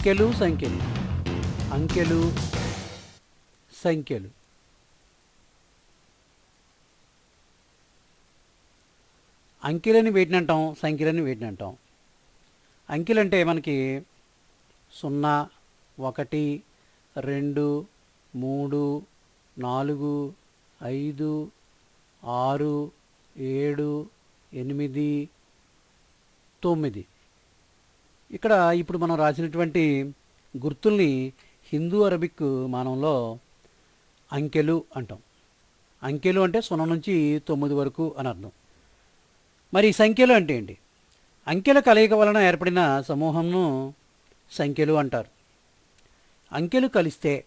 అంకెలు సంఖ్యలు. అంకెలు సంఖ్యలు. అంకెలని వేటిని అంటాం సంఖ్యలని వేటిని అంటాం అంకెలంటే మనకి సున్నా ఒకటి రెండు మూడు నాలుగు ఐదు ఆరు ఏడు ఎనిమిది తొమ్మిది. ఇక్కడ ఇప్పుడు మనం రాసినటువంటి గుర్తుల్ని హిందూ అరబిక్ మానంలో అంకెలు అంటాం. అంకెలు అంటే సున్నా నుంచి తొమ్మిది వరకు అని అర్థం. మరి ఈ సంఖ్యలు అంటే ఏంటి? అంకెల కలయిక వలన ఏర్పడిన సమూహంను సంఖ్యలు అంటారు. అంకెలు కలిస్తే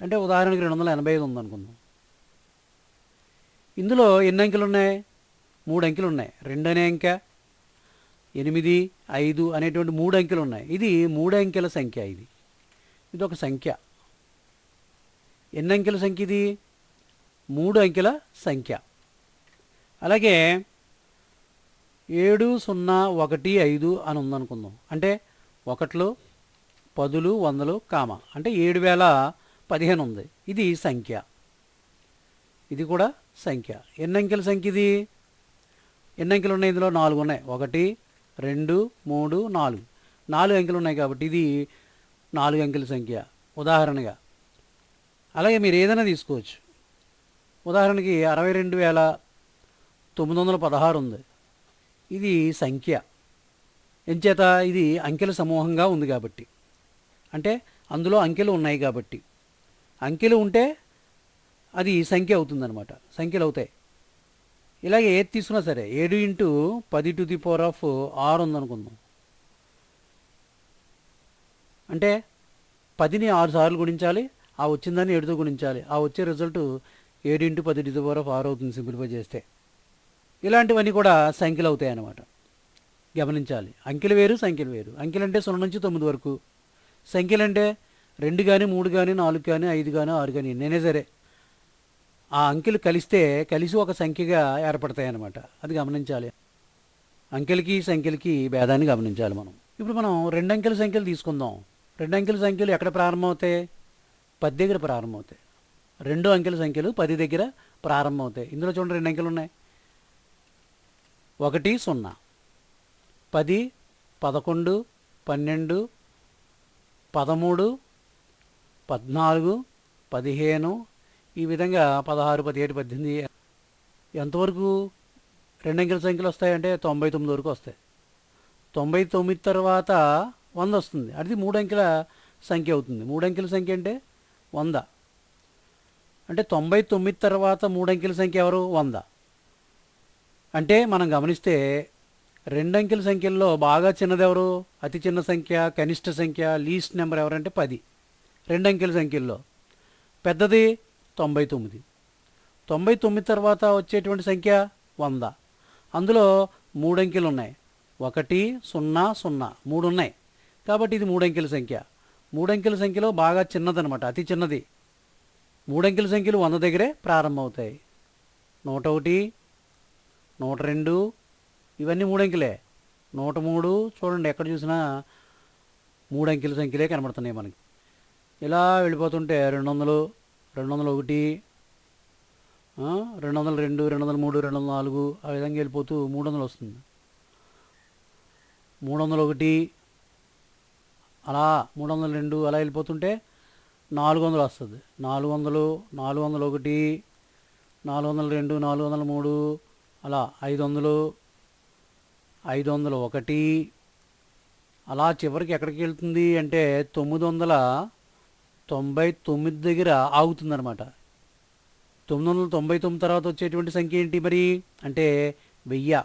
అంటే ఉదాహరణకు రెండు వందల ఎనభై ఐదు ఉందనుకుందాం. ఇందులో ఎన్ని అంకెలు ఉన్నాయి మూడు అంకెలు ఉన్నాయి రెండు అనే అంకె ఎనిమిది ఐదు అనేటువంటి మూడు అంకెలు ఉన్నాయి ఇది మూడు అంకెల సంఖ్య ఇది. ఇది ఒక సంఖ్య. ఎన్ని అంకెల సంఖ్య ఇది? మూడు అంకెల సంఖ్య. అలాగే ఏడు సున్నా ఒకటి ఐదు అని ఉందనుకుందాం. అంటే ఒకట్లు పదులు వందలు కామ. అంటే ఏడు వేల పదిహేను ఉంది. ఇది సంఖ్య. ఇది కూడా సంఖ్య. ఎన్ని అంకెల సంఖ్య ఇది? ఎన్ని అంకెలు ఉన్నాయి ఇందులో? నాలుగు ఉన్నాయి. ఒకటి రెండు మూడు నాలుగు. నాలుగు అంకెలు ఉన్నాయి కాబట్టి ఇది నాలుగు అంకెల సంఖ్య. ఉదాహరణగా అలాగే మీరు ఏదైనా తీసుకోవచ్చు. ఉదాహరణకి అరవై రెండు వేల తొమ్మిది వందల పదహారు ఉంది. ఇది సంఖ్య. ఎంచేత ఇది అంకెల సమూహంగా ఉంది కాబట్టి. అంటే అందులో అంకెలు ఉన్నాయి కాబట్టి. అంకెలు ఉంటే అది సంఖ్య అవుతుందన్నమాట. సంఖ్యలు అవుతాయి. ఇలాగే ఏది తీసుకున్నా సరే ఏడు ఇంటూ పది టు ది పవర్ ఆఫ్ ఆరు ఉందనుకుందాం. అంటే పదిని ఆరు సార్లు గుణించాలి ఆ వచ్చిందని ఏడుతో గుణించాలి. ఆ వచ్చే రిజల్ట్ ఏడు ఇంటూ పది టు ది పవర్ ఆఫ్ ఆరు అవుతుంది సింప్లిఫై చేస్తే. ఇలాంటివన్నీ కూడా సంఖ్యలు అవుతాయి అన్నమాట. గమనించాలి. అంకెలు వేరు సంఖ్యలు వేరు. అంకెలు అంటే సున్నా నుంచి తొమ్మిది వరకు. సంఖ్యలు అంటే రెండు కానీ మూడు కానీ నాలుగు కానీ ఐదు కానీ ఆరు కానీ ఎన్నైనా సరే. ఆ అంకెలు కలిస్తే కలిసి ఒక సంఖ్యగా ఏర్పడతాయి అన్నమాట అది గమనించాలి. అంకెలకి సంఖ్యలకి భేదాన్ని గమనించాలి మనం. ఇప్పుడు మనం రెండు అంకెల సంఖ్యలు తీసుకుందాం. రెండు అంకెల సంఖ్యలు ఎక్కడ ప్రారంభమవుతాయి? పది దగ్గర ప్రారంభమవుతాయి. రెండు అంకెల సంఖ్యలు పది దగ్గర ప్రారంభమవుతాయి. ఇందులో చూడండి రెండు అంకెలు ఉన్నాయి. ఒకటి సున్నా. పది పదకొండు పన్నెండు పదమూడు పద్నాలుగు పదిహేను ఈ విధంగా పదహారు పదిహేడు పద్దెనిమిది ఎంతవరకు రెండంకెల సంఖ్యలు వస్తాయంటే తొంభై తొమ్మిది వరకు వస్తాయి. తొంభై తొమ్మిది తర్వాత వంద వస్తుంది. అది మూడు అంకెల సంఖ్య అవుతుంది. మూడు అంకెల సంఖ్య అంటే వంద. అంటే తొంభై తొమ్మిది తర్వాత మూడు అంకెల సంఖ్య ఎవరు? వంద. అంటే మనం గమనిస్తే రెండు అంకెల సంఖ్యల్లో బాగా చిన్నది ఎవరు? అతి చిన్న సంఖ్య కనిష్ట సంఖ్య లీస్ట్ నెంబర్ ఎవరంటే పది. రెండు అంకెల సంఖ్యల్లో. పెద్దది తొంభై తొమ్మిది. తొంభై తొమ్మిది తర్వాత వచ్చేటువంటి సంఖ్య వంద. అందులో మూడు అంకెలు ఉన్నాయి. ఒకటి సున్నా సున్నా. మూడు ఉన్నాయి. కాబట్టి ఇది మూడు అంకెల సంఖ్య. మూడు అంకెల సంఖ్యలో బాగా చిన్నదనమాట. అతి చిన్నది. మూడు అంకెల సంఖ్యలు వంద దగ్గరే ప్రారంభమవుతాయి. నూట ఒకటి నూట రెండు ఇవన్నీ మూడు అంకెలే. నూట మూడు చూడండి ఎక్కడ చూసినా మూడు అంకెల సంఖ్యలే కనబడుతున్నాయి మనకి. ఇలా వెళ్ళిపోతుంటే రెండు వందలు రెండు వందల ఒకటి రెండు వందల రెండు రెండు వందల మూడు రెండు వందల నాలుగు ఆ విధంగా వెళ్ళిపోతూ మూడు వందలు వస్తుంది మూడు వందల ఒకటి అలా మూడు వందల రెండు అలా వెళ్ళిపోతుంటే నాలుగు వందలు వస్తుంది నాలుగు వందలు నాలుగు వందల ఒకటి నాలుగు వందల రెండు నాలుగు వందల మూడు అలా ఐదు వందలు ఐదు వందల ఒకటి అలా చివరికి ఎక్కడికి వెళ్తుంది అంటే తొమ్మిది వందల తొంభై తొమ్మిది దగ్గర ఆగుతుందన్నమాట. తొమ్మిది వందల తొంభై తొమ్మిది తర్వాత వచ్చేటువంటి సంఖ్య ఏంటి మరి? అంటే వెయ్యి.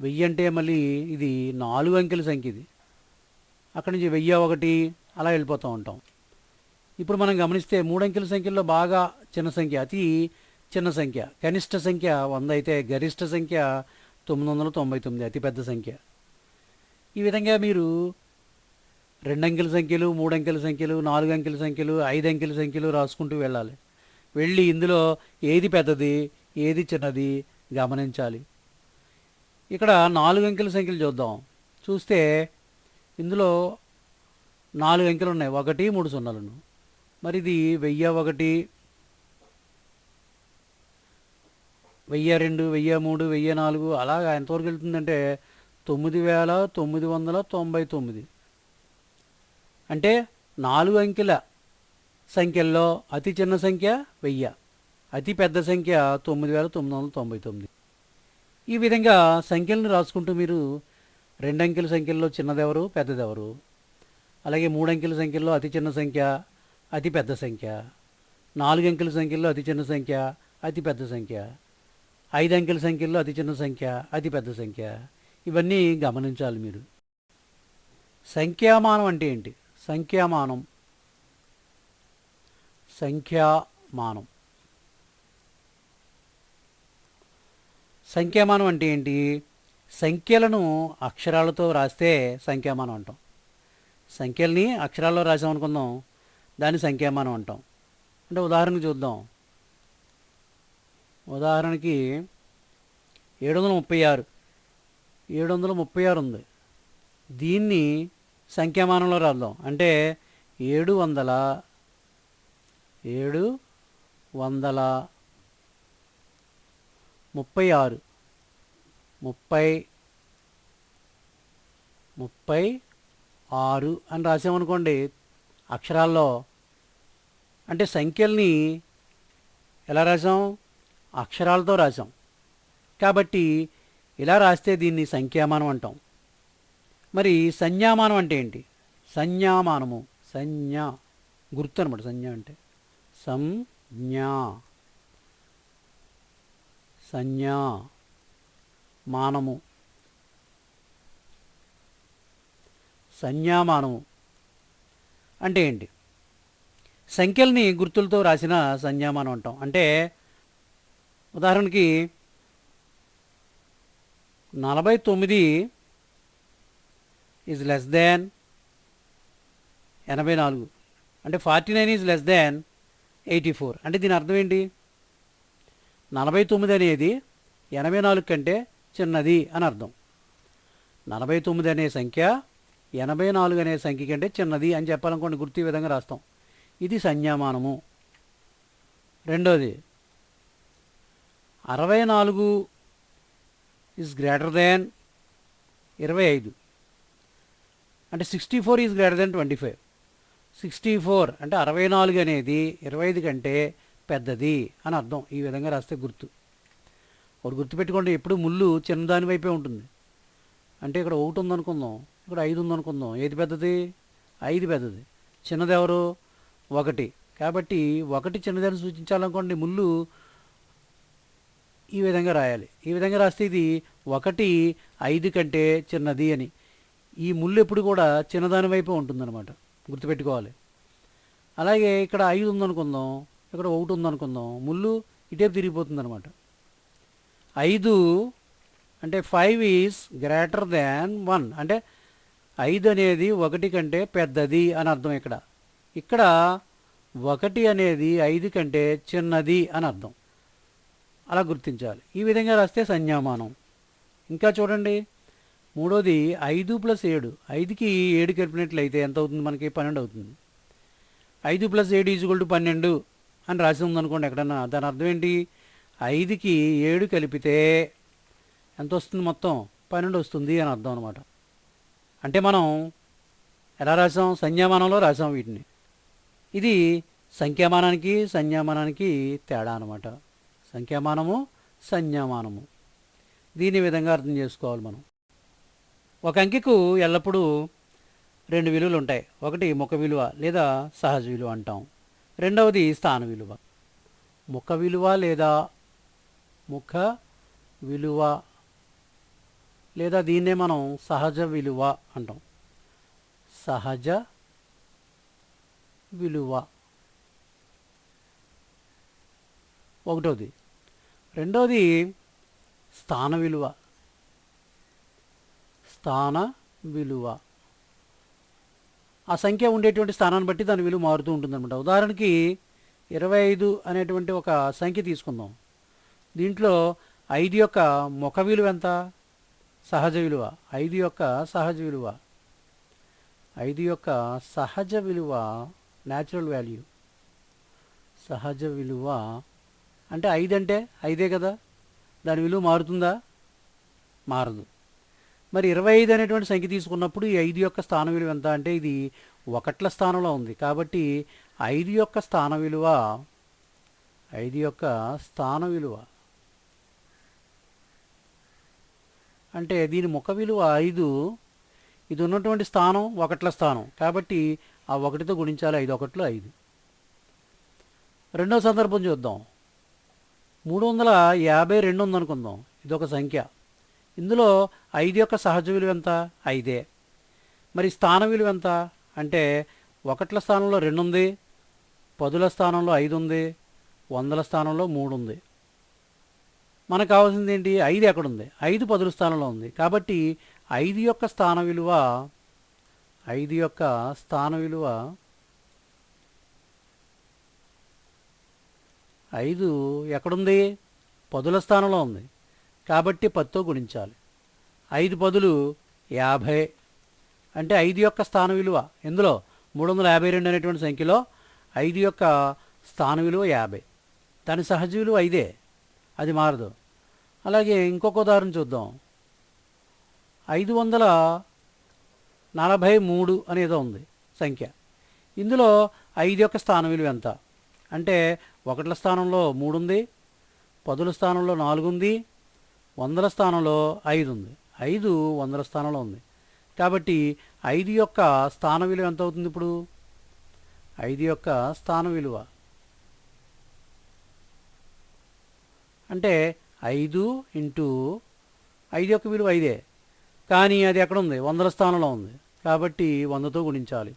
వెయ్యి అంటే మళ్ళీ ఇది నాలుగు అంకెల సంఖ్య ఇది. అక్కడి నుంచి వెయ్యి ఒకటి అలా వెళ్ళిపోతూ ఉంటాం. ఇప్పుడు మనం గమనిస్తే మూడు అంకెల సంఖ్యల్లో బాగా చిన్న సంఖ్య అతి చిన్న సంఖ్య. కనిష్ట సంఖ్య వంద అయితే గరిష్ట సంఖ్య తొమ్మిది వందల తొంభై తొమ్మిది అతిపెద్ద సంఖ్య. ఈ విధంగా మీరు రెండు అంకెల సంఖ్యలు మూడు అంకెల సంఖ్యలు నాలుగు అంకెల సంఖ్యలు ఐదు అంకెల సంఖ్యలు రాసుకుంటూ వెళ్ళాలి. వెళ్ళి ఇందులో ఏది పెద్దది ఏది చిన్నది గమనించాలి. ఇక్కడ నాలుగు అంకెల సంఖ్యలు చూద్దాం. చూస్తే ఇందులో నాలుగు అంకెలు ఉన్నాయి. ఒకటి మూడు సున్నాలను. మరి ఇది వెయ్యి ఒకటి వెయ్యి రెండు వెయ్యి మూడు వెయ్యి నాలుగు అలాగా. ఎంతవరకు వెళ్తుందంటే తొమ్మిది వేల తొమ్మిది వందల తొంభై తొమ్మిది. అంటే నాలుగు అంకెల సంఖ్యల్లో అతి చిన్న సంఖ్య వెయ్యి అతి పెద్ద సంఖ్య తొమ్మిది వేల తొమ్మిది వందల తొంభై తొమ్మిది. ఈ విధంగా సంఖ్యలను రాసుకుంటూ మీరు రెండు అంకెల సంఖ్యల్లో చిన్నదెవరు పెద్దదెవరు? అలాగే మూడు అంకెల సంఖ్యల్లో అతి చిన్న సంఖ్య అతి పెద్ద సంఖ్య. నాలుగు అంకెల సంఖ్యల్లో అతి చిన్న సంఖ్య అతి పెద్ద సంఖ్య. ఐదు అంకెల సంఖ్యల్లో అతి చిన్న సంఖ్య అతి పెద్ద సంఖ్య. ఇవన్నీ గమనించాలి మీరు. సంఖ్యామానం అంటే ఏంటి? సంఖ్యామానం. సంఖ్యామానం. సంఖ్యామానం అంటే ఏంటి? సంఖ్యలను అక్షరాలతో రాస్తే సంఖ్యామానం అంటాం. సంఖ్యల్ని అక్షరాల్లో రాసామనుకుందాం దాన్ని సంఖ్యామానం అంటాం. అంటే ఉదాహరణకు చూద్దాం. ఉదాహరణకి ఏడు వందల ముప్పై ఆరు. ఏడు వందల ముప్పై ఆరు ఉంది. దీన్ని సంఖ్యామానంలో రాద్దాం. అంటే ఏడు వందల ఏడు వందల ముప్పై ఆరు. ముప్పై ముప్పై ఆరు అని రాసామనుకోండి అక్షరాల్లో అంటే సంఖ్యల్ని ఎలా రాసాం? అక్షరాలతో రాసాం. కాబట్టి ఇలా రాస్తే దీన్ని సంఖ్యామానం అంటాం. మరి సంజ్ఞామానం అంటే ఏంటి? సంజ్ఞామానము. సంజ్ఞ. గుర్తు అనమాట సంజ్ఞ అంటే. సంజ్ఞా సంజ్ఞా. మానము. సంజ్ఞామానము. అంటే ఏంటి? సంఖ్యల్ని గుర్తులతో రాసిన సంజ్ఞామానం అంటాం. అంటే ఉదాహరణకి నలభై తొమ్మిది ఈజ్ లెస్ దాన్ ఎనభై నాలుగు. అంటే forty nine is less than eighty four. అంటే దీని అర్థం ఏంటి? నలభై తొమ్మిది అనేది ఎనభై నాలుగు కంటే చిన్నది అని అర్థం. నలభై తొమ్మిది అనే సంఖ్య ఎనభై నాలుగు అనే సంఖ్య కంటే చిన్నది అని చెప్పాలనుకోండి గుర్తు ఈ విధంగా రాస్తాం. ఇది సంజ్ఞామానము. రెండోది అరవై నాలుగు ఈజ్ గ్రేటర్ దాన్ ఇరవై ఐదు. అంటే sixty four is greater than twenty five sixty four అంటే అరవై నాలుగు అనేది ఇరవై ఐదు కంటే పెద్దది అని అర్థం. ఈ విధంగా రాస్తే గుర్తు. ఒకటి గుర్తుపెట్టుకోండి ఎప్పుడు ముళ్ళు చిన్నదాని వైపే ఉంటుంది. అంటే ఇక్కడ ఒకటి ఉందనుకుందాం ఇక్కడ ఐదు ఉందనుకుందాం. ఏది పెద్దది? ఐదు పెద్దది. చిన్నది ఎవరు ఒకటి. కాబట్టి ఒకటి చిన్నదని సూచించాలనుకోండి ముళ్ళు ఈ విధంగా రాయాలి. ఈ విధంగా రాస్తే ఇది ఒకటి ఐదు కంటే చిన్నది అని. ఈ ముళ్ళు ఎప్పుడు కూడా చిన్నదాని వైపే ఉంటుందన్నమాట. గుర్తుపెట్టుకోవాలి. అలాగే ఇక్కడ ఐదు ఉందనుకుందాం ఇక్కడ ఒకటి ఉందనుకుందాం ముళ్ళు ఇటేపు తిరిగిపోతుంది అనమాట ఐదు అంటే five is greater than one అంటే ఐదు అనేది ఒకటి కంటే పెద్దది అని అర్థం ఇక్కడ. ఇక్కడ ఒకటి అనేది ఐదు కంటే చిన్నది అని అర్థం. అలా గుర్తించాలి. ఈ విధంగా రాస్తే సంజ్ఞామానం. ఇంకా చూడండి. మూడోది ఐదు ప్లస్ ఏడు. ఐదుకి ఏడు కలిపినట్లయితే ఎంత అవుతుంది? మనకి పన్నెండు అవుతుంది. ఐదు ప్లస్ ఏడు ఈజ్వల్ టు పన్నెండు అని రాసి ఉందనుకోండి ఎక్కడన్నా. దాని అర్థం ఏంటి? ఐదుకి ఏడు కలిపితే ఎంత వస్తుంది మొత్తం? పన్నెండు వస్తుంది అని అర్థం అనమాట అంటే మనం ఎలా రాసాం సంజ్ఞామానంలో రాసాం వీటిని. ఇది సంఖ్యామానానికి సంజ్ఞామానానికి తేడా అనమాట సంఖ్యామానము సంజ్ఞామానము. దీని విధంగా అర్థం చేసుకోవాలి మనం. ఒక అంకెకు ఎల్లప్పుడూ రెండు విలువలు ఉంటాయి. ఒకటి ముఖ విలువ లేదా సహజ విలువ అంటాం. రెండవది స్థాన విలువ. ముఖ విలువ లేదా ముఖ విలువ లేదా దీన్నే మనం సహజ విలువ అంటాం. సహజ విలువ. ఒకటోది రెండవది స్థాన విలువ. స్థాన విలువ. ఆ సంఖ్య ఉండేటువంటి స్థానాన్ని బట్టి దాని విలువ మారుతూ ఉంటుందన్నమాట. ఉదాహరణకి ఇరవై ఐదు అనేటువంటి ఒక సంఖ్య తీసుకుందాం. దీంట్లో ఐదు యొక్క ముఖ విలువ ఎంత? సహజ విలువ. ఐదు యొక్క సహజ విలువ. ఐదు యొక్క సహజ విలువ న్యాచురల్ వాల్యూ సహజ విలువ అంటే ఐదు అంటే ఐదే కదా? దాని విలువ మారుతుందా? మారదు. మరి ఇరవై ఐదు అనేటువంటి సంఖ్య తీసుకున్నప్పుడు ఈ ఐదు యొక్క స్థాన విలువ ఎంత అంటే ఇది ఒకట్ల స్థానంలో ఉంది. కాబట్టి ఐదు యొక్క స్థాన విలువ ఐదు యొక్క స్థాన విలువ అంటే దీని ముఖ విలువ ఐదు ఇది ఉన్నటువంటి స్థానం ఒకట్ల స్థానం. కాబట్టి ఆ ఒకటితో గుణించాలి ఐదు ఒకట్లు ఐదు. రెండో సందర్భం చూద్దాం. మూడు వందల యాభై రెండు ఉందనుకుందాం. ఇదొక సంఖ్య. ఇందులో ఐదు యొక్క సహజ విలువ ఎంత? ఐదే. మరి స్థాన విలువ ఎంత? అంటే ఒకట్ల స్థానంలో రెండు ఉంది పదుల స్థానంలో ఐదు ఉంది వందల స్థానంలో మూడు ఉంది మనకు కావాల్సింది ఏంటి? ఐదు ఎక్కడుంది? ఐదు పదుల స్థానంలో ఉంది. కాబట్టి ఐదు యొక్క స్థాన విలువ ఐదు యొక్క స్థాన విలువ ఐదు ఎక్కడుంది? పదుల స్థానంలో ఉంది. కాబట్టి పత్తో గుణించాలి. ఐదు పదులు యాభై. అంటే ఐదు యొక్క స్థాన విలువ. ఇందులో మూడు వందల యాభై రెండు అనేటువంటి సంఖ్యలో ఐదు యొక్క స్థాన విలువ యాభై. దాని సహజ విలువ ఐదే. అది మారదు. అలాగే ఇంకొక ఉదాహరణ చూద్దాం. ఐదు వందల నలభై మూడు అనేదో ఉంది సంఖ్య. ఇందులో ఐదు యొక్క స్థాన విలువ ఎంత? అంటే ఒకట్ల స్థానంలో మూడు ఉంది పదుల స్థానంలో నాలుగు ఉంది వందల స్థానంలో ఐదు ఉంది. ఐదు వందల స్థానంలో ఉంది. కాబట్టి ఐదు యొక్క స్థాన విలువ ఎంత అవుతుంది ఇప్పుడు? ఐదు యొక్క స్థాన విలువ. అంటే ఐదు ఇంటూ ఐదు యొక్క విలువ ఐదే. కానీ అది ఎక్కడ ఉంది? వందల స్థానంలో ఉంది. కాబట్టి వందతో గుణించాలి.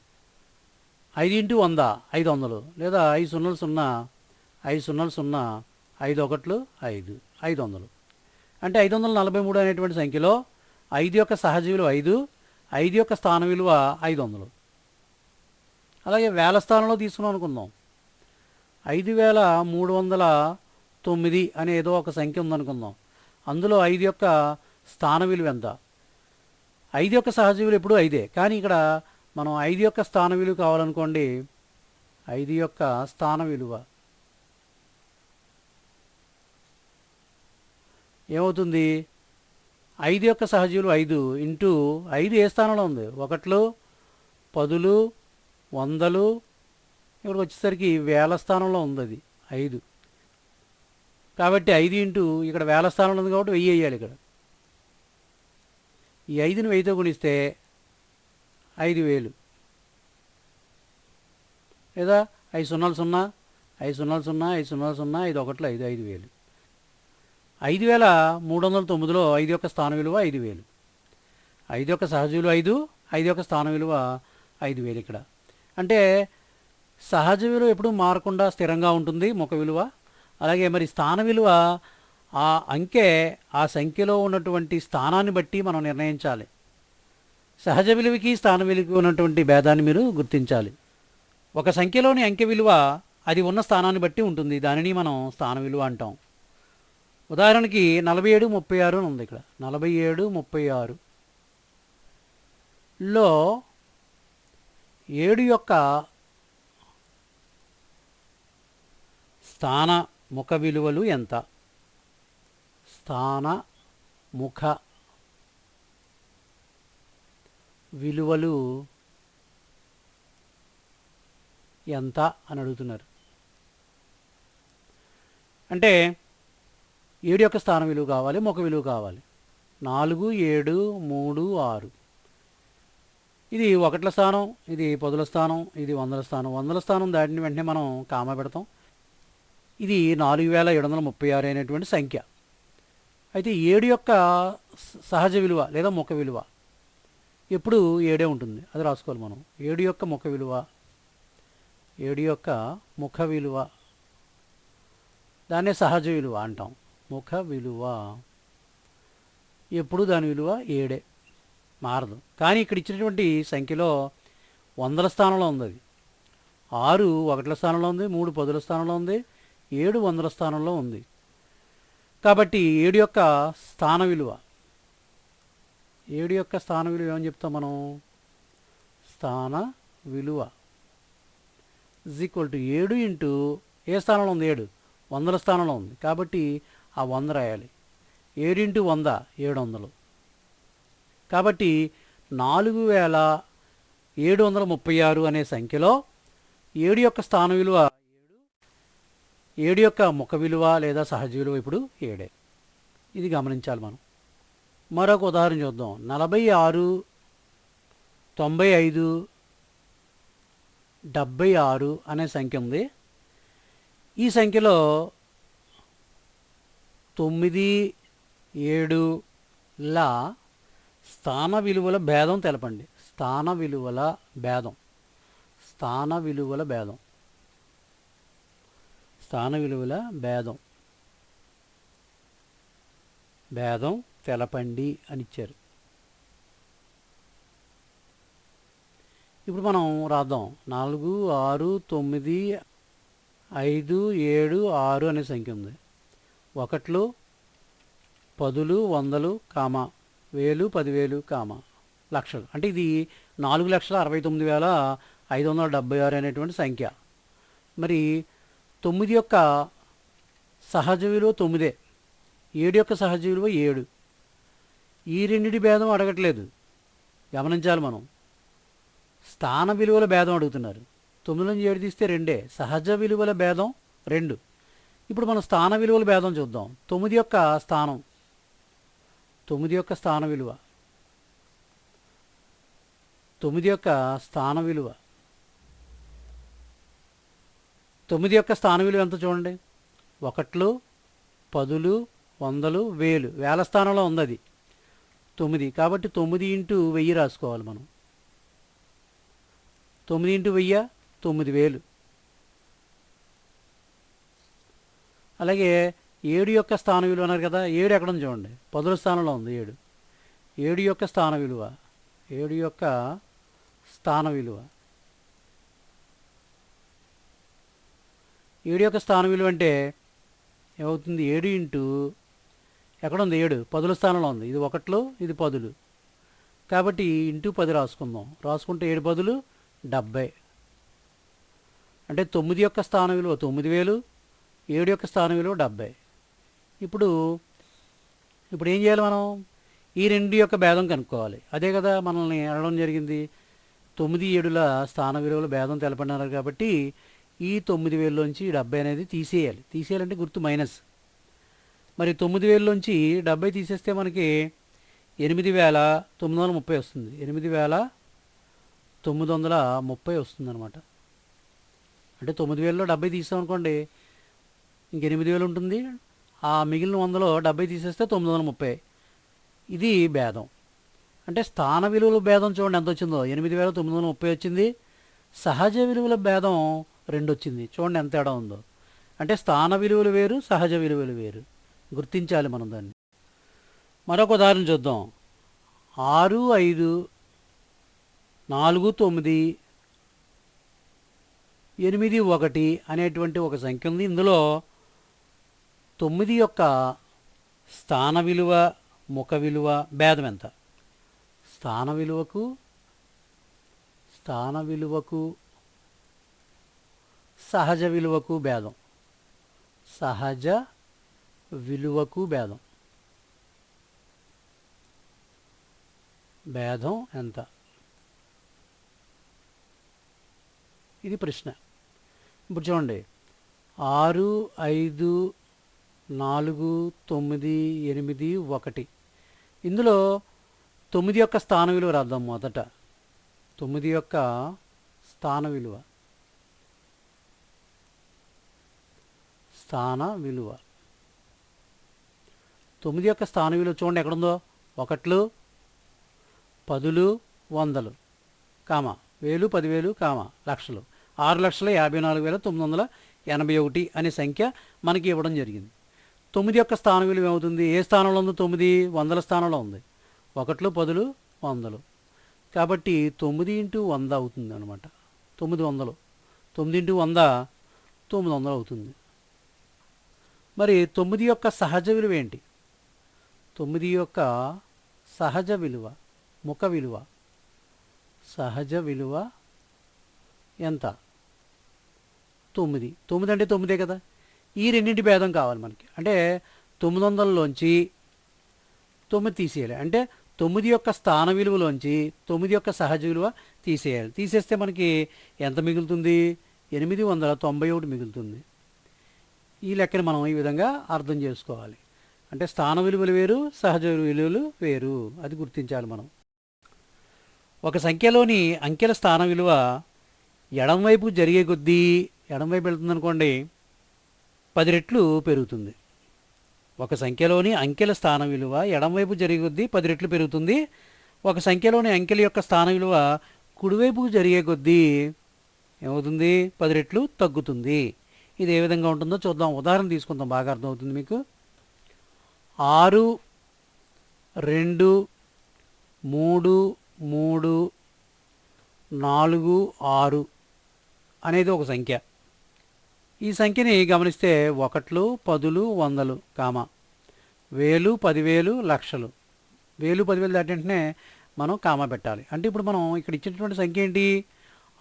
ఐదు ఇంటూ వంద ఐదు వందలు. లేదా ఐదు సున్నలు సున్నా ఐదు సున్నలు సున్నా ఐదు ఒకట్లు ఐదు ఐదు వందలు. అంటే ఐదు వందల నలభై మూడు అనేటువంటి సంఖ్యలో ఐదు యొక్క సహజ విలువ ఐదు ఐదు యొక్క స్థాన విలువ ఐదు వందలు. అలాగే వేల స్థానంలో తీసుకున్నాం అనుకుందాం. ఐదు వేల మూడు వందల తొమ్మిది అనే ఏదో ఒక సంఖ్య ఉందనుకుందాం. అందులో ఐదు యొక్క స్థాన విలువ ఎంత? ఐదు యొక్క సహజ విలువ ఎప్పుడు ఐదే. కానీ ఇక్కడ మనం ఐదు యొక్క స్థాన విలువ కావాలనుకోండి ఐదు యొక్క స్థాన విలువ ఏమవుతుంది? ఐదు యొక్క సహజీవులు ఐదు ఇంటూ ఐదు ఏ స్థానంలో ఉంది? ఒకట్లు పదులు వందలు ఇక్కడికి వచ్చేసరికి వేల స్థానంలో ఉంది అది ఐదు. కాబట్టి ఐదు ఇంటూ ఇక్కడ వేల స్థానంలో ఉంది కాబట్టి వెయ్యి వేయాలి ఇక్కడ. ఈ ఐదుని వెయ్యితో గుణిస్తే ఐదు వేలు. లేదా ఐదు సున్నాలు సున్నా ఐదు సున్నాలు సున్నా ఐదు సున్నాలు సున్నా ఐదు ఒకట్లు ఐదు ఐదు వేలు. ఐదు వేల మూడు వందల తొమ్మిదిలో ఐదు యొక్క స్థాన విలువ ఐదు వేలు. ఐదు యొక్క సహజ విలువ ఐదు ఐదు యొక్క స్థాన విలువ ఐదు వేలు ఇక్కడ. అంటే సహజ విలువ ఎప్పుడూ మారకుండా స్థిరంగా ఉంటుంది ముఖ విలువ. అలాగే మరి స్థాన విలువ ఆ అంకె ఆ సంఖ్యలో ఉన్నటువంటి స్థానాన్ని బట్టి మనం నిర్ణయించాలి. సహజ విలువకి స్థాన విలువకి ఉన్నటువంటి భేదాన్ని మీరు గుర్తించాలి. ఒక సంఖ్యలోని అంకె విలువ అది ఉన్న స్థానాన్ని బట్టి ఉంటుంది. దానిని మనం స్థాన విలువ అంటాం. ఉదాహరణకి నలభై ఏడు ముప్పై ఆరు అని ఉంది ఇక్కడ. నలభై ఏడు ముప్పై ఆరు. లో ఏడు యొక్క స్థాన ముఖ విలువలు ఎంత? స్థాన ముఖ విలువలు ఎంత అని అడుగుతున్నారు. అంటే ఏడు యొక్క స్థాన విలువ కావాలి ముఖ విలువ కావాలి. నాలుగు ఏడు మూడు ఆరు. ఇది ఒకట్ల స్థానం ఇది పదుల స్థానం ఇది వందల స్థానం. వందల స్థానం దాటిన వెంటనే మనం కామ పెడతాం. ఇది నాలుగు వేల ఏడు వందల ముప్పై ఆరు అయినటువంటి సంఖ్య. అయితే ఏడు యొక్క సహజ విలువ లేదా ముఖ విలువ ఎప్పుడు ఏడే ఉంటుంది. అది రాసుకోవాలి మనం. ఏడు యొక్క ముఖ విలువ ఏడు యొక్క ముఖ విలువ దాన్నే సహజ విలువ అంటాం. ముఖ విలువ ఎప్పుడు దాని విలువ ఏడే. మారదు. కానీ ఇక్కడ ఇచ్చినటువంటి సంఖ్యలో వందల స్థానంలో ఉంది అది. ఆరు ఒకటిల స్థానంలో ఉంది మూడు పదుల స్థానంలో ఉంది ఏడు వందల స్థానంలో ఉంది. కాబట్టి ఏడు యొక్క స్థాన విలువ. ఏడు యొక్క స్థాన విలువ ఏమని చెప్తాం మనం? స్థాన విలువ. ఇజ్ ఈక్వల్ టు ఏడు ఇంటూ ఏ స్థానంలో ఉంది? ఏడు. వందల స్థానంలో ఉంది. కాబట్టి ఆ వంద రాయాలి. ఏడింటి వంద ఏడు వందలు కాబట్టి నాలుగు వేల ఏడు వందల ముప్పై ఆరు అనే సంఖ్యలో ఏడు యొక్క స్థాన విలువ ఏడు ఏడు యొక్క ముఖ విలువ లేదా సహజ విలువ ఇప్పుడు ఏడే. ఇది గమనించాలి మనం. మరొక ఉదాహరణ చూద్దాం. నలభై ఆరు తొంభై ఐదు డెబ్భై ఆరు అనే సంఖ్య ఉంది. ఈ సంఖ్యలో తొమ్మిది ఏడుల స్థాన విలువల భేదం తెలపండి. స్థాన విలువల భేదం. స్థాన విలువల భేదం. స్థాన విలువల భేదం. భేదం తెలపండి అని ఇచ్చారు. ఇప్పుడు మనం రాద్దాం. నాలుగు ఆరు తొమ్మిది ఐదు ఏడు ఆరు అనే సంఖ్య ఉంది. ఒకట్లు పదులు వందలు కామ. వేలు పదివేలు కామ. లక్షలు. అంటే ఇది నాలుగు లక్షల అరవై తొమ్మిది వేల ఐదు వందల డెబ్బై ఆరు అనేటువంటి సంఖ్య. మరి తొమ్మిది యొక్క సహజ విలువ తొమ్మిదే. ఏడు యొక్క సహజ విలువ ఏడు. ఈ రెండిటి భేదం అడగట్లేదు. గమనించాలి మనం. స్థాన విలువల భేదం అడుగుతున్నారు. తొమ్మిది నుంచి ఏడు తీస్తే రెండే. సహజ విలువల భేదం రెండు. ఇప్పుడు మనం స్థాన విలువల భేదం చూద్దాం. తొమ్మిది యొక్క స్థానం. తొమ్మిది యొక్క స్థాన విలువ. తొమ్మిది యొక్క స్థాన విలువ. తొమ్మిది యొక్క స్థాన విలువ ఎంత చూడండి. ఒకట్లు పదులు వందలు వేలు. వేల స్థానంలో ఉంది అది తొమ్మిది. కాబట్టి తొమ్మిది ఇంటూ వెయ్యి రాసుకోవాలి మనం. తొమ్మిది ఇంటూ వెయ్యి తొమ్మిది వేలు. అలాగే ఏడు యొక్క స్థాన విలువ అన్నారు కదా ఏడు ఎక్కడ ఉంది చూడండి. పదుల స్థానంలో ఉంది ఏడు. ఏడు యొక్క స్థాన విలువ ఏడు యొక్క స్థాన విలువ. ఏడు యొక్క స్థాన విలువ అంటే ఏమవుతుంది? ఏడు ఇంటూ ఎక్కడ ఉంది ఏడు. పదుల స్థానంలో ఉంది. ఇది ఒకట్లు ఇది పదులు. కాబట్టి ఇంటూ పది రాసుకుందాం. రాసుకుంటే ఏడు పదులు? డెబ్బై. అంటే తొమ్మిది యొక్క స్థాన విలువ తొమ్మిది వేలు ఏడు యొక్క స్థాన విలువ డెబ్బై ఇప్పుడు ఇప్పుడు ఏం చేయాలి మనం? ఈ రెండు యొక్క భేదం కనుక్కోవాలి. అదే కదా మనల్ని అడగడం జరిగింది. తొమ్మిది ఏడుల స్థాన విలువల భేదం తెలపడినారు కాబట్టి ఈ తొమ్మిది వేలలోంచి డెబ్బై అనేది తీసేయాలి. తీసేయాలంటే గుర్తు మైనస్. మరి తొమ్మిది వేలలోంచి డెబ్బై తీసేస్తే మనకి ఎనిమిది వేల తొమ్మిది వందల ముప్పై వస్తుంది. ఎనిమిది వేల తొమ్మిది వందల ముప్పై వస్తుంది అనమాట అంటే తొమ్మిది వేలలో డెబ్బై తీసామనుకోండి ఇంక ఎనిమిది వేలు ఉంటుంది. ఆ మిగిలిన వందలో డెబ్బై తీసేస్తే తొమ్మిది వందల ముప్పై. ఇది భేదం. అంటే స్థాన విలువల భేదం చూడండి ఎంత వచ్చిందో. ఎనిమిది వేల తొమ్మిది వందల ముప్పై వచ్చింది. సహజ విలువల భేదం రెండు వచ్చింది. చూడండి ఎంత తేడా ఉందో. అంటే స్థాన విలువలు వేరు సహజ విలువలు వేరు. గుర్తించాలి మనం దాన్ని. మరొక ఉదాహరణ చూద్దాం. ఆరు ఐదు నాలుగు తొమ్మిది ఎనిమిది ఒకటి అనేటువంటి ఒక సంఖ్య ఉంది. ఇందులో తొమ్మిది యొక్క స్థాన విలువ ముఖ విలువ భేదం ఎంత? స్థాన విలువకు స్థాన విలువకు సహజ విలువకు భేదం. సహజ విలువకు భేదం. భేదం ఎంత? ఇది ప్రశ్న. ఇప్పుడు చూడండి. ఆరు ఐదు నాలుగు తొమ్మిది ఎనిమిది ఒకటి. ఇందులో తొమ్మిది యొక్క స్థాన విలువ రాద్దాం మొదట. తొమ్మిది యొక్క స్థాన విలువ. స్థాన విలువ. తొమ్మిది యొక్క స్థాన విలువ చూడండి ఎక్కడుందో. ఒకట్లు పదులు వందలు. కామ. వేలు పదివేలు కామ. లక్షలు. ఆరు లక్షల యాభై నాలుగు వేల తొమ్మిది వందల ఎనభై ఒకటి అనే సంఖ్య మనకి ఇవ్వడం జరిగింది. తొమ్మిది యొక్క స్థాన విలువ ఏమవుతుంది? ఏ స్థానంలో ఉంది? తొమ్మిది వందల స్థానంలో ఉంది. ఒకట్లు పదులు వందలు. కాబట్టి తొమ్మిది ఇంటూ వంద అవుతుంది అనమాట తొమ్మిది వందలు. తొమ్మిది ఇంటూ వంద తొమ్మిది వందలు అవుతుంది. మరి తొమ్మిది యొక్క సహజ విలువ ఏంటి? తొమ్మిది యొక్క సహజ విలువ ముఖ విలువ. సహజ విలువ ఎంత? తొమ్మిది. తొమ్మిది అంటే తొమ్మిదే కదా? ఈ రెండింటి భేదం కావాలి మనకి. అంటే తొమ్మిది వందలలోంచి తొమ్మిది తీసేయాలి. అంటే తొమ్మిది యొక్క స్థాన విలువలోంచి తొమ్మిది యొక్క సహజ విలువ తీసేయాలి. తీసేస్తే మనకి ఎంత మిగులుతుంది? ఎనిమిది వందల తొంభై ఒకటి మిగులుతుంది. ఈ లెక్కని మనం ఈ విధంగా అర్థం చేసుకోవాలి. అంటే స్థాన విలువలు వేరు సహజ విలువలు వేరు. అది గుర్తించాలి మనం. ఒక సంఖ్యలోని అంకెల స్థాన విలువ ఎడంవైపు జరిగే కొద్దీ ఎడంవైపు వెళ్తుందనుకోండి పది రెట్లు పెరుగుతుంది. ఒక సంఖ్యలోని అంకెల స్థాన విలువ ఎడంవైపు జరిగే కొద్దీ పది రెట్లు పెరుగుతుంది. ఒక సంఖ్యలోని అంకెల యొక్క స్థాన విలువ కుడివైపు జరిగే కొద్దీ ఏమవుతుంది? పది రెట్లు తగ్గుతుంది. ఇది ఏ విధంగా ఉంటుందో చూద్దాం. ఉదాహరణ తీసుకుందాం. బాగా అర్థమవుతుంది మీకు. ఆరు రెండు మూడు మూడు నాలుగు ఆరు అనేది ఒక సంఖ్య. ఈ సంఖ్యని గమనిస్తే ఒకట్లు పదులు వందలు కామ. వేలు పదివేలు లక్షలు. వేలు పదివేలు దాటింటనే మనం కామా పెట్టాలి. అంటే ఇప్పుడు మనం ఇక్కడ ఇచ్చినటువంటి సంఖ్య ఏంటి?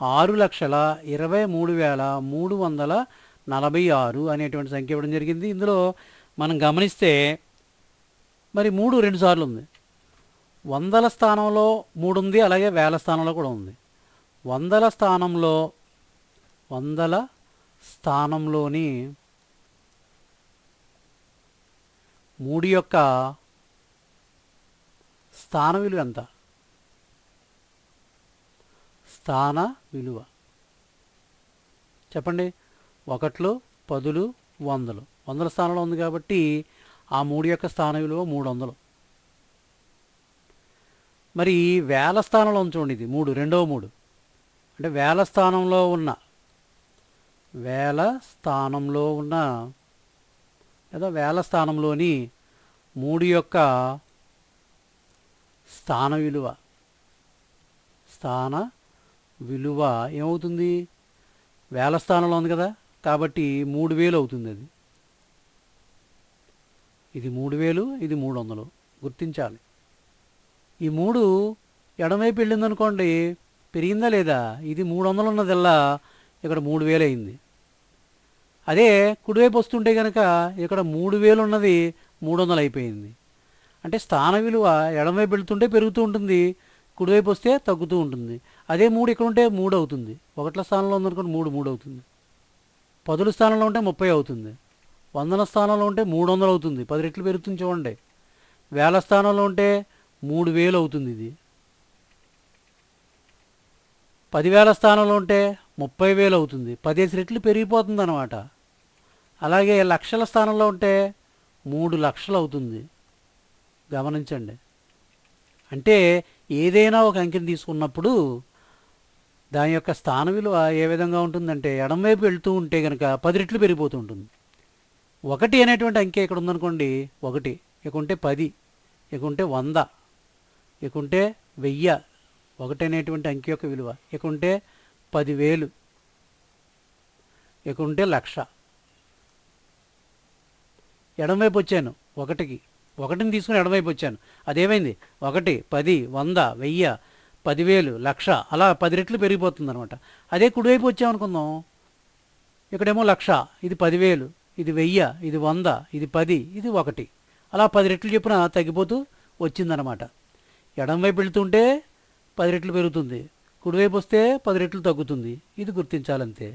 ఆరు లక్షల ఇరవై మూడు వేల మూడు వందల నలభై ఆరు అనేటువంటి సంఖ్య ఇవ్వడం జరిగింది. ఇందులో మనం గమనిస్తే మరి మూడు రెండు సార్లు ఉంది. వందల స్థానంలో మూడు ఉంది అలాగే వేల స్థానంలో కూడా ఉంది. వందల స్థానంలో వందల స్థానంలోని మూడు యొక్క స్థాన విలువ ఎంత? స్థాన విలువ. చెప్పండి. ఒకట్లు పదులు వందలు. వందల స్థానంలో ఉంది కాబట్టి ఆ మూడు యొక్క స్థాన విలువ మూడు వందలు మరి వేల స్థానంలో ఉంచండి ఇది. మూడు రెండవ మూడు. అంటే వేల స్థానంలో ఉన్న వేల స్థానంలో ఉన్న లేదా వేల స్థానంలోని మూడు యొక్క స్థాన విలువ. స్థాన విలువ ఏమవుతుంది? వేల స్థానంలో ఉంది కదా కాబట్టి మూడు వేలు అవుతుంది అది. ఇది మూడు వేలు ఇది మూడు వందలు. గుర్తించాలి. ఈ మూడు ఎడమైపు వెళ్ళిందనుకోండి పెరిగిందా లేదా? ఇది మూడు వందలు ఉన్నదల్లా ఇక్కడ మూడు వేలు అయింది. అదే కుడివైపు వస్తుంటే కనుక ఇక్కడ మూడు వేలు ఉన్నది మూడు వందలు అయిపోయింది. అంటే స్థాన విలువ ఎడమవైపు వెళుతుంటే పెరుగుతూ ఉంటుంది కుడివైపు వస్తే తగ్గుతూ ఉంటుంది. అదే మూడు ఇక్కడ ఉంటే మూడు అవుతుంది. ఒకట్ల స్థానంలో ఉందనుకోండి మూడు మూడు అవుతుంది. పదుల స్థానంలో ఉంటే ముప్పై అవుతుంది. వందల స్థానంలో ఉంటే మూడు వందలు అవుతుంది. పది రెట్లు పెరుగుతుంది చూడండి. వేల స్థానంలో ఉంటే మూడు వేలు అవుతుంది ఇది. పదివేల స్థానంలో ఉంటే ముప్పై వేలు అవుతుంది. పదిహేను రెట్లు పెరిగిపోతుంది అనమాట అలాగే లక్షల స్థానంలో ఉంటే మూడు లక్షలు అవుతుంది. గమనించండి. అంటే ఏదైనా ఒక అంకెని తీసుకున్నప్పుడు దాని యొక్క స్థాన విలువ ఏ విధంగా ఉంటుందంటే ఎడంవైపు వెళ్తూ ఉంటే కనుక పది రెట్లు పెరిగిపోతూ ఉంటుంది. ఒకటి అనేటువంటి అంకె ఇక్కడ ఉందనుకోండి ఒకటి. ఇకుంటే పది ఇకుంటే వంద ఇకుంటే వెయ్యి ఒకటి అనేటువంటి అంకె యొక్క విలువ. ఇక ఉంటే పదివేలు. ఇక ఉంటే లక్ష. ఎడమవైపు వచ్చాను ఒకటికి. ఒకటిని తీసుకుని ఎడమవైపు వచ్చాను. అదేమైంది? ఒకటి పది వంద వెయ్యి పదివేలు లక్ష. అలా పది రెట్లు పెరిగిపోతుంది అనమాట అదే కుడివైపు వచ్చామనుకుందాం. ఇక్కడేమో లక్ష. ఇది పదివేలు. ఇది వెయ్యి. ఇది వంద. ఇది పది. ఇది ఒకటి. అలా పది రెట్లు చొప్పున తగ్గిపోతూ వచ్చిందనమాట ఎడమవైపు వెళుతుంటే పది రెట్లు పెరుగుతుంది. కుడివైపు వస్తే పది రెట్లు తగ్గుతుంది. ఇది గుర్తించాలంతే.